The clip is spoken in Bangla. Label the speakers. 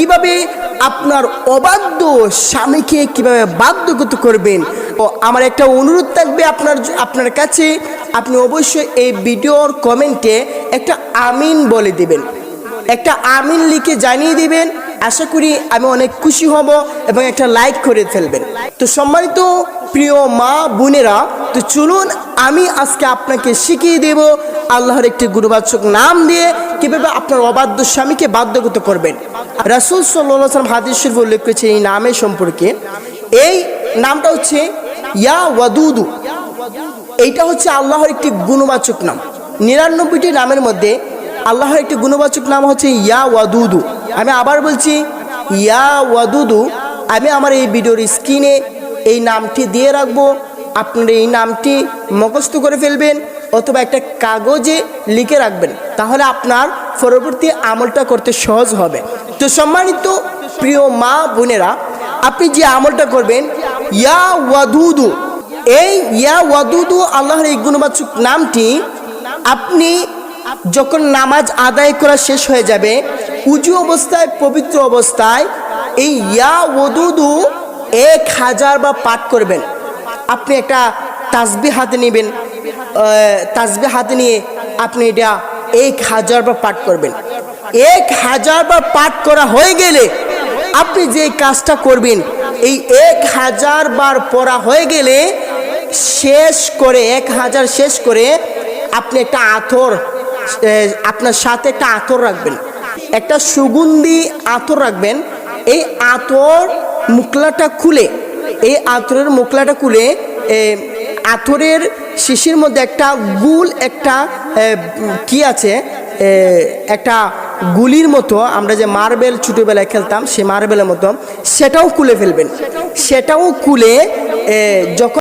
Speaker 1: কীভাবে আপনার অবাধ্য স্বামীকে কীভাবে বাধ্যগত করবেন? ও আমার একটা অনুরোধ থাকবে আপনার আপনার কাছে। আপনি অবশ্যই এই ভিডিওর কমেন্টে একটা আমিন বলে দিবেন। একটা আমিন লিখে জানিয়ে দিবেন। আশা করি আমি অনেক খুশি হব এবং একটা লাইক করে ফেলবেন। তো সম্মানিত প্রিয় মা বোনেরা তো চলুন, আমি আজকে আপনাকে শিখিয়ে দেব আল্লাহর একটি গুরুবাচক নাম দিয়ে কীভাবে আপনার অবাধ্য স্বামীকে বাধ্যগত করবেন। রাসুল সাল্লাম হাদিস শরীফ উল্লেখ করেছে এই নামের সম্পর্কে। এই নামটা হচ্ছে ইয়া ওয়াদুদু। এইটা হচ্ছে আল্লাহর একটি গুণবাচক নাম। নিরানব্বইটি নামের মধ্যে আল্লাহর একটি গুণবাচক নাম হচ্ছে ইয়া ওয়াদুদু। আমি আবার বলছি, ইয়া ওয়াদুদু, আমি আমার এই ভিডিওর স্ক্রিনে এই নামটি দিয়ে রাখব। আপনারা এই নামটি মুখস্থ করে ফেলবেন অথবা একটা কাগজে লিখে রাখবেন। তাহলে আপনার পরবর্তী আমলটা করতে সহজ হবে। তো সম্মানিত প্রিয় মা বোনেরা, আপনি যে আমলটা করবেন, ইয়া ওয়াদুদু, এই ইয়া ওয়াদুদু আল্লাহর এই গুণবাচক নামটি আপনি যখন নামাজ আদায় করা শেষ হয়ে যাবে, উজু অবস্থায়, পবিত্র অবস্থায় এই ইয়া ওয়াদুদু এক হাজার বা পাঠ করবেন। আপনি একটা তাসবি হাতে নেবেন তাজবি হাতে নিয়ে আপনি এটা এক হাজার বার পাঠ করবেন। এক হাজার বার পাঠ করা হয়ে গেলে আপনি যে কাজটা করবেন, এই এক হাজার বার পড়া হয়ে গেলে শেষ করে, এক হাজার শেষ করে আপনি একটা আথর আপনার সাথে একটা আথর রাখবেন। একটা সুগন্ধি আথর রাখবেন। এই আতর মুকলাটা খুলে এই আতরের মোকলাটা খুলে আঁতরের শিশির মধ্যে একটা গুল, একটা কি আছে একটা গুলির মতো, আমরা যে মার্বেল ছোটোবেলায় খেলতাম সে মার্বেলের মতো, সেটাও খুলে ফেলবেন। সেটাও খুলে যখন